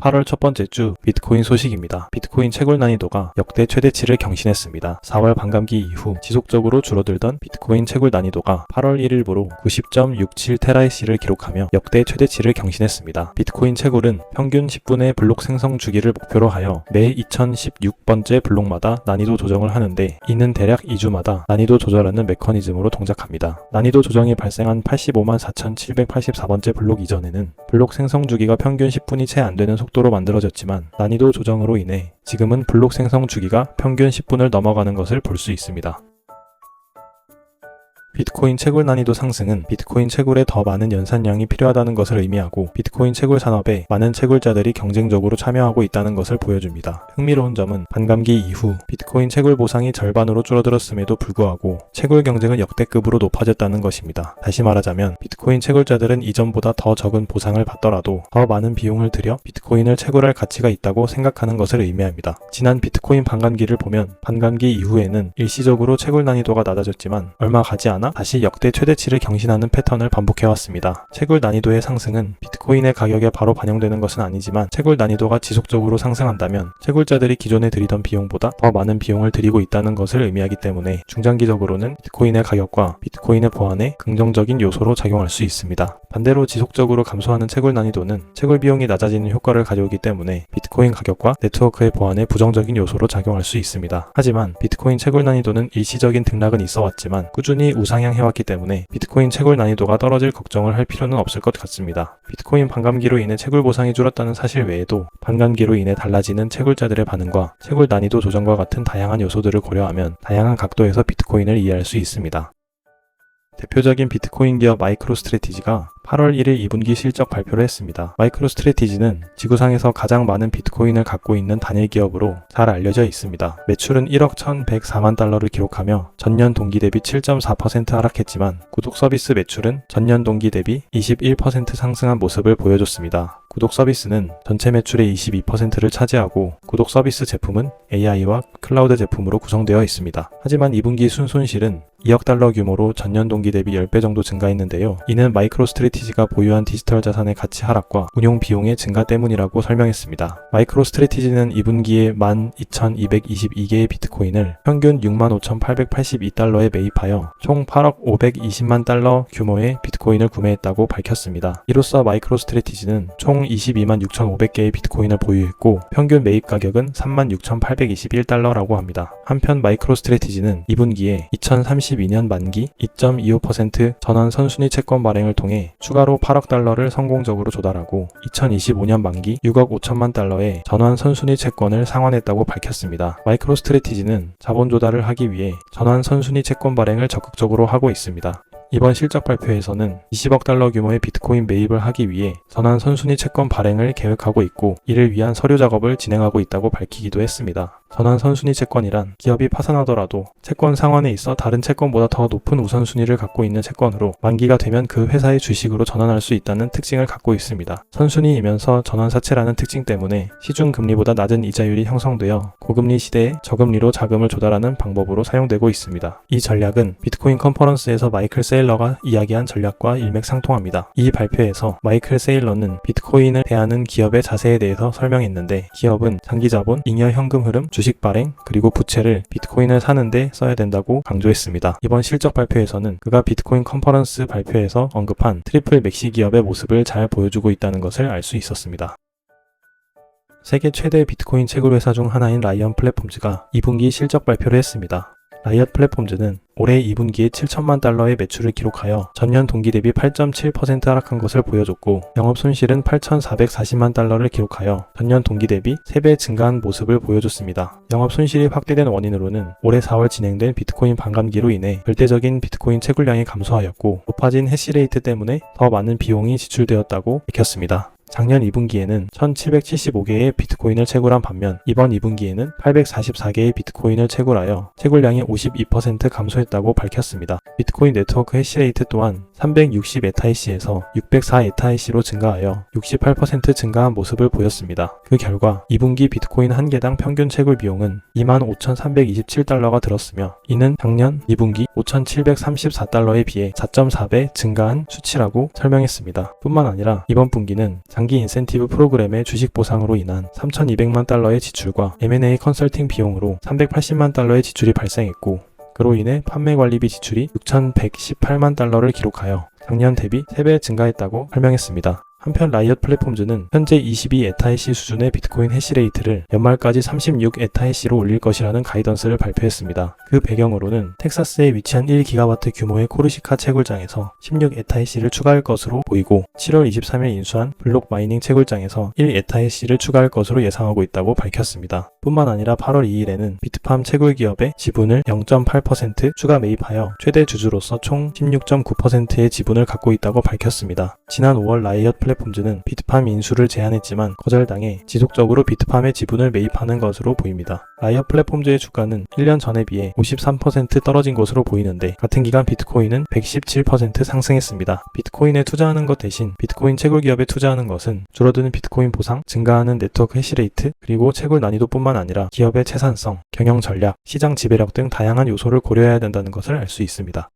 8월 첫 번째 주 비트코인 소식입니다. 비트코인 채굴 난이도가 역대 최대치를 경신했습니다. 4월 반감기 이후 지속적으로 줄어들던 비트코인 채굴 난이도가 8월 1일부로 90.67테라이시를 기록하며 역대 최대치를 경신했습니다. 비트코인 채굴은 평균 10분의 블록 생성 주기를 목표로 하여 매 2016번째 블록마다 난이도 조정을 하는데 이는 대략 2주마다 난이도 조절하는 메커니즘으로 동작합니다. 난이도 조정이 발생한 85만 4,784번째 블록 이전에는 블록 생성 주기가 평균 10분이 채 안 되는 속 도로 만들어졌지만 난이도 조정으로 인해 지금은 블록 생성 주기가 평균 10분을 넘어가는 것을 볼 수 있습니다. 비트코인 채굴 난이도 상승은 비트코인 채굴에 더 많은 연산량이 필요하다는 것을 의미하고 비트코인 채굴 산업에 많은 채굴자들이 경쟁적으로 참여하고 있다는 것을 보여줍니다. 흥미로운 점은 반감기 이후 비트코인 채굴 보상이 절반으로 줄어들었음에도 불구하고 채굴 경쟁은 역대급으로 높아졌다는 것입니다. 다시 말하자면 비트코인 채굴자들은 이전보다 더 적은 보상을 받더라도 더 많은 비용을 들여 비트코인을 채굴할 가치가 있다고 생각하는 것을 의미합니다. 지난 비트코인 반감기를 보면 반감기 이후에는 일시적으로 채굴 난이도가 낮아졌지만 얼마 가지 않아 다시 역대 최대치를 경신하는 패턴을 반복해왔습니다. 채굴 난이도의 상승은 비트코인의 가격에 바로 반영되는 것은 아니지만 채굴 난이도가 지속적으로 상승한다면 채굴자들이 기존에 들이던 비용보다 더 많은 비용을 들이고 있다는 것을 의미하기 때문에 중장기적으로는 비트코인의 가격과 비트코인의 보안에 긍정적인 요소로 작용할 수 있습니다. 반대로 지속적으로 감소하는 채굴 난이도는 채굴 비용이 낮아지는 효과를 가져오기 때문에 비트코인 가격과 네트워크의 보안에 부정적인 요소로 작용할 수 있습니다. 하지만 비트코인 채굴 난이도는 일시적인 등락은 있어 왔지만 꾸준히 우상 향 해왔기 때문에 비트코인 채굴 난이도가 떨어질 걱정을 할 필요는 없을 것 같습니다. 비트코인 반감기로 인해 채굴 보상이 줄었다는 사실 외에도 반감기로 인해 달라지는 채굴자들의 반응과 채굴 난이도 조정과 같은 다양한 요소들을 고려하면 다양한 각도에서 비트코인을 이해할 수 있습니다. 대표적인 비트코인 기업 마이크로 스트레티지가 8월 1일 2분기 실적 발표를 했습니다. 마이크로 스트레티지는 지구상에서 가장 많은 비트코인을 갖고 있는 단일 기업으로 잘 알려져 있습니다. 매출은 1억 1,104만 달러를 기록하며 전년 동기 대비 7.4% 하락했지만 구독 서비스 매출은 전년 동기 대비 21% 상승한 모습을 보여줬습니다. 구독 서비스는 전체 매출의 22%를 차지하고 구독 서비스 제품은 AI와 클라우드 제품으로 구성되어 있습니다. 하지만 2분기 순손실은 2억 달러 규모로 전년 동기 대비 10배 정도 증가했는데요. 이는 마이크로 스트레티지가 보유한 디지털 자산의 가치 하락과 운용 비용의 증가 때문이라고 설명했습니다. 마이크로 스트레티지는 2분기에 12,222개의 비트코인을 평균 65,882달러에 매입하여 총 8억 520만 달러 규모의 비트코인을 구매했다고 밝혔습니다. 이로써 마이크로 스트레티지는 총 22만 6,500개의 비트코인을 보유했고 평균 매입 가격은 36,821달러라고 합니다. 한편 마이크로 스트레티지는 2분기에 2032년 만기 2.25% 전환 선순위 채권 발행을 통해 추가로 8억 달러를 성공적으로 조달하고 2025년 만기 6억 5천만 달러의 전환 선순위 채권을 상환했다고 밝혔습니다. 마이크로 스트레티지는 자본 조달을 하기 위해 전환 선순위 채권 발행을 적극적으로 하고 있습니다. 이번 실적 발표에서는 20억 달러 규모의 비트코인 매입을 하기 위해 전환 선순위 채권 발행을 계획하고 있고 이를 위한 서류 작업을 진행하고 있다고 밝히기도 했습니다. 전환 선순위 채권이란 기업이 파산하더라도 채권 상환에 있어 다른 채권보다 더 높은 우선순위를 갖고 있는 채권으로 만기가 되면 그 회사의 주식으로 전환할 수 있다는 특징을 갖고 있습니다. 선순위이면서 전환사채라는 특징 때문에 시중 금리보다 낮은 이자율이 형성되어 고금리 시대에 저금리로 자금을 조달하는 방법으로 사용되고 있습니다. 이 전략은 비트코인 컨퍼런스에서 마이클 세일러가 이야기한 전략과 일맥상통합니다. 이 발표에서 마이클 세일러는 비트코인을 대하는 기업의 자세에 대해서 설명했는데 기업은 장기 자본, 잉여 현금 흐름, 주식 발행, 그리고 부채를 비트코인을 사는데 써야 된다고 강조했습니다. 이번 실적 발표에서는 그가 비트코인 컨퍼런스 발표에서 언급한 트리플 맥시 기업의 모습을 잘 보여주고 있다는 것을 알 수 있었습니다. 세계 최대 비트코인 채굴 회사 중 하나인 라이언 플랫폼즈가 2분기 실적 발표를 했습니다. 라이엇 플랫폼즈는 올해 2분기에 7천만 달러의 매출을 기록하여 전년 동기 대비 8.7% 하락한 것을 보여줬고 영업 손실은 8,440만 달러를 기록하여 전년 동기 대비 3배 증가한 모습을 보여줬습니다. 영업 손실이 확대된 원인으로는 올해 4월 진행된 비트코인 반감기로 인해 절대적인 비트코인 채굴량이 감소하였고 높아진 해시레이트 때문에 더 많은 비용이 지출되었다고 밝혔습니다. 작년 2분기에는 1775개의 비트코인을 채굴한 반면 이번 2분기에는 844개의 비트코인을 채굴하여 채굴량이 52% 감소했다고 밝혔습니다. 비트코인 네트워크 해시레이트 또한 360 에타이시에서 604 에타이시로 증가하여 68% 증가한 모습을 보였습니다. 그 결과 2분기 비트코인 한 개당 평균 채굴 비용은 25,327달러가 들었으며 이는 작년 2분기 5,734달러에 비해 4.4배 증가한 수치라고 설명했습니다. 뿐만 아니라 이번 분기는 장기 인센티브 프로그램의 주식 보상으로 인한 3,200만 달러의 지출과 M&A 컨설팅 비용으로 380만 달러의 지출이 발생했고 그로 인해 판매 관리비 지출이 6,118만 달러를 기록하여 작년 대비 3배 증가했다고 설명했습니다. 한편 라이엇 플랫폼즈는 현재 22 에타이시 수준의 비트코인 해시레이트를 연말까지 36 에타이시로 올릴 것이라는 가이던스를 발표했습니다. 그 배경으로는 텍사스에 위치한 1기가와트 규모의 코르시카 채굴장에서 16 에타이시를 추가할 것으로 보이고 7월 23일 인수한 블록 마이닝 채굴장에서 1 에타이시를 추가할 것으로 예상하고 있다고 밝혔습니다. 뿐만 아니라 8월 2일에는 비트팜 채굴 기업의 지분을 0.8% 추가 매입하여 최대 주주로서 총 16.9%의 지분을 갖고 있다고 밝혔습니다. 지난 5월 라이엇 플랫 폼즈는 비트팜 인수를 제안했지만 거절당해 지속적으로 비트팜의 지분을 매입하는 것으로 보입니다. 라이엇 플랫폼즈의 주가는 1년 전에 비해 53% 떨어진 것으로 보이는데 같은 기간 비트코인은 117% 상승했습니다. 비트코인에 투자하는 것 대신 비트코인 채굴 기업에 투자하는 것은 줄어드는 비트코인 보상, 증가하는 네트워크 해시레이트, 그리고 채굴 난이도뿐만 아니라 기업의 채산성, 경영 전략, 시장 지배력 등 다양한 요소를 고려해야 된다는 것을 알 수 있습니다.